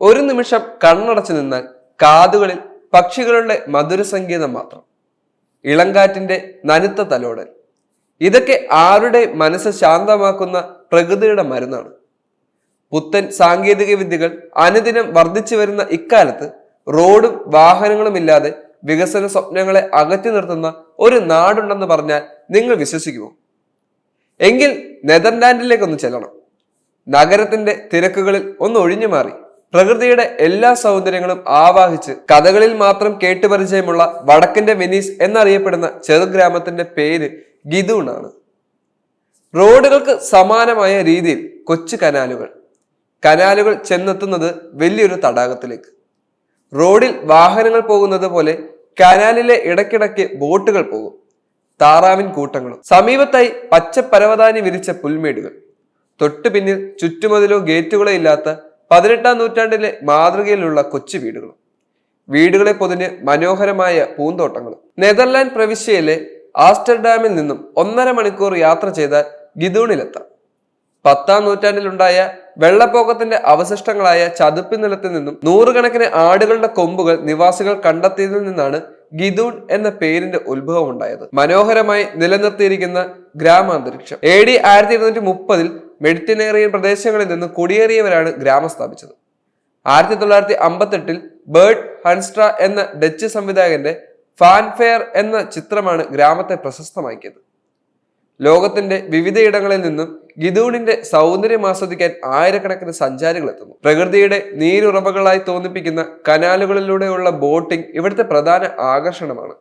ഒരു നിമിഷം കണ്ണടച്ചു നിന്നാൽ കാതുകളിൽ പക്ഷികളുടെ മധുര സംഗീതം മാത്രം. ഇളങ്കാറ്റിന്റെ നനുത്ത തലോടൽ. ഇതൊക്കെ ആരുടെ മനസ്സ് ശാന്തമാക്കുന്ന പ്രകൃതിയുടെ മരുന്നാണ്. പുത്തൻ സാങ്കേതിക വിദ്യകൾ അനുദിനം വർദ്ധിച്ചു വരുന്ന ഇക്കാലത്ത് റോഡും വാഹനങ്ങളും ഇല്ലാതെ വികസന സ്വപ്നങ്ങളെ അകറ്റി നിർത്തുന്ന ഒരു നാടുണ്ടെന്ന് പറഞ്ഞാൽ നിങ്ങൾ വിശ്വസിക്കുമോ? എങ്കിൽ നെതർലാൻഡിലേക്കൊന്ന് ചെല്ലണം. നഗരത്തിന്റെ തിരക്കുകളിൽ ഒന്ന് ഒഴിഞ്ഞു മാറി പ്രകൃതിയുടെ എല്ലാ സൗന്ദര്യങ്ങളും ആവാഹിച്ച് കഥകളിൽ മാത്രം കേട്ടുപരിചയമുള്ള വടക്കന്റെ വെനീസ് എന്നറിയപ്പെടുന്ന ചെറുഗ്രാമത്തിന്റെ പേര് ഗിദൂണാണ്. റോഡുകൾക്ക് സമാനമായ രീതിയിൽ കൊച്ചു കനാലുകൾ. കനാലുകൾ ചെന്നെത്തുന്നത് വലിയൊരു തടാകത്തിലേക്ക്. റോഡിൽ വാഹനങ്ങൾ പോകുന്നത് പോലെ കനാലിലെ ഇടയ്ക്കിടയ്ക്ക് ബോട്ടുകൾ പോകും. താറാവിൻ കൂട്ടങ്ങളും. സമീപത്തായി പച്ചപ്പരവതാനി വിരിച്ച പുൽമേടുകൾ. തൊട്ടു പിന്നിൽ ചുറ്റുമതിലോ ഗേറ്റുകളോ ഇല്ലാത്ത പതിനെട്ടാം നൂറ്റാണ്ടിലെ മാതൃകയിലുള്ള കൊച്ചു വീടുകളും വീടുകളെ പൊതിഞ്ഞ് മനോഹരമായ പൂന്തോട്ടങ്ങളും. നെതർലാൻഡ് പ്രവിശ്യയിലെ ആസ്റ്റർഡാമിൽ നിന്നും ഒന്നര മണിക്കൂർ യാത്ര ചെയ്താൽ ഗിദൂണിലെത്താം. പത്താം നൂറ്റാണ്ടിലുണ്ടായ വെള്ളപ്പൊക്കത്തിന്റെ അവശിഷ്ടങ്ങളായ ചതുപ്പി നിലത്തിൽ നിന്നും നൂറുകണക്കിന് ആടുകളുടെ കൊമ്പുകൾ നിവാസികൾ കണ്ടെത്തിയതിൽ നിന്നാണ് ഗിദൂൺ എന്ന പേരിന്റെ ഉത്ഭവം ഉണ്ടായത് മനോഹരമായി നിലനിർത്തിയിരിക്കുന്ന ഗ്രാമാന്തരീക്ഷം. എ ഡി ആയിരത്തി ഇരുന്നൂറ്റി മുപ്പതിൽ മെഡിറ്ററേനിയൻ പ്രദേശങ്ങളിൽ നിന്ന് കുടിയേറിയവരാണ് ഗ്രാമം സ്ഥാപിച്ചത്. ആയിരത്തി തൊള്ളായിരത്തി അമ്പത്തെട്ടിൽ ബേർഡ് ഹൺസ്ട്ര എന്ന ഡച്ച് സംവിധായകന്റെ ഫാൻഫെയർ എന്ന ചിത്രമാണ് ഗ്രാമത്തെ പ്രശസ്തമാക്കിയത്. ലോകത്തിന്റെ വിവിധയിടങ്ങളിൽ നിന്നും ഗിദൂണിന്റെ സൗന്ദര്യം ആസ്വദിക്കാൻ ആയിരക്കണക്കിന് സഞ്ചാരികൾ എത്തുന്നു പ്രകൃതിയുടെ നീരുറവകളായി തോന്നിപ്പിക്കുന്ന കനാലുകളിലൂടെയുള്ള ബോട്ടിംഗ് ഇവിടുത്തെ പ്രധാന ആകർഷണമാണ്.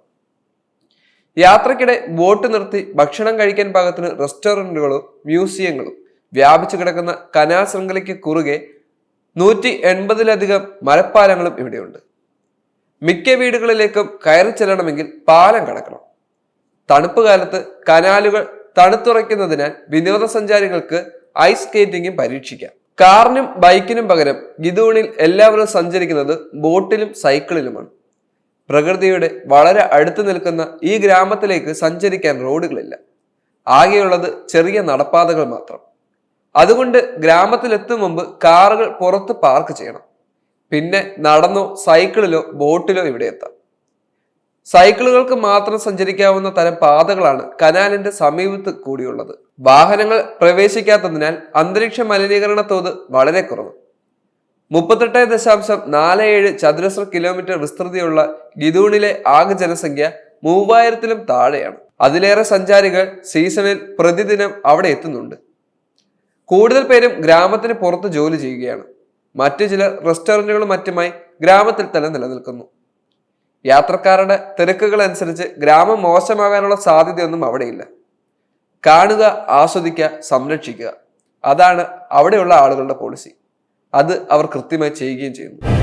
യാത്രക്കിടെ ബോട്ട് നിർത്തി ഭക്ഷണം കഴിക്കാൻ പാകത്തിന് റെസ്റ്റോറന്റുകളും മ്യൂസിയങ്ങളും വ്യാപിച്ചു കിടക്കുന്ന കനാൽ ശൃംഖലയ്ക്ക് കുറുകെ നൂറ്റി എൺപതിലധികം മരപ്പാലങ്ങളും ഇവിടെയുണ്ട്. മിക്ക വീടുകളിലേക്കും കയറി ചെല്ലണമെങ്കിൽ പാലം കടക്കണം. തണുപ്പ് കാലത്ത് കനാലുകൾ തണുത്തുറയ്ക്കുന്നതിനാൽ വിനോദസഞ്ചാരികൾക്ക് ഐസ് സ്കേറ്റിംഗും പരീക്ഷിക്കാം. കാറിനും ബൈക്കിനും പകരം ഗിദൂണിൽ എല്ലാവരും സഞ്ചരിക്കുന്നത് ബോട്ടിലും സൈക്കിളിലുമാണ്. പ്രകൃതിയുടെ വളരെ അടുത്ത് നിൽക്കുന്ന ഈ ഗ്രാമത്തിലേക്ക് സഞ്ചരിക്കാൻ റോഡുകളില്ല. ആകെയുള്ളത് ചെറിയ നടപ്പാതകൾ മാത്രം. അതുകൊണ്ട് ഗ്രാമത്തിലെത്തും മുമ്പ് കാറുകൾ പുറത്ത് പാർക്ക് ചെയ്യണം. പിന്നെ നടന്നോ സൈക്കിളിലോ ബോട്ടിലോ ഇവിടെ എത്താം. സൈക്കിളുകൾക്ക് മാത്രം സഞ്ചരിക്കാവുന്ന തരം പാതകളാണ് കനാലിന്റെ സമീപത്ത് കൂടിയുള്ളത്. വാഹനങ്ങൾ പ്രവേശിക്കാത്തതിനാൽ അന്തരീക്ഷ മലിനീകരണ തോത് വളരെ കുറവ്. മുപ്പത്തെട്ട് ദശാംശം നാല് ഏഴ് ചതുരശ്ര കിലോമീറ്റർ വിസ്തൃതിയുള്ള ഗിദൂണിലെ ആകെ ജനസംഖ്യ മൂവായിരത്തിലും താഴെയാണ്. അതിലേറെ സഞ്ചാരികൾ സീസണിൽ പ്രതിദിനം അവിടെ എത്തുന്നുണ്ട്. കൂടുതൽ പേരും ഗ്രാമത്തിന് പുറത്ത് ജോലി ചെയ്യുകയാണ്. മറ്റു ചിലർ റെസ്റ്റോറന്റുകളും മറ്റുമായി ഗ്രാമത്തിൽ തന്നെ നിലനിൽക്കുന്നു. യാത്രക്കാരുടെ തിരക്കുകൾ അനുസരിച്ച് ഗ്രാമം മോശമാകാനുള്ള സാധ്യതയൊന്നും അവിടെയില്ല. കാണുക ആസ്വദിക്കുക സംരക്ഷിക്കുക. അതാണ് അവിടെയുള്ള ആളുകളുടെ പോളിസി അത് അവർ കൃത്യമായി ചെയ്യുകയും ചെയ്യുന്നു.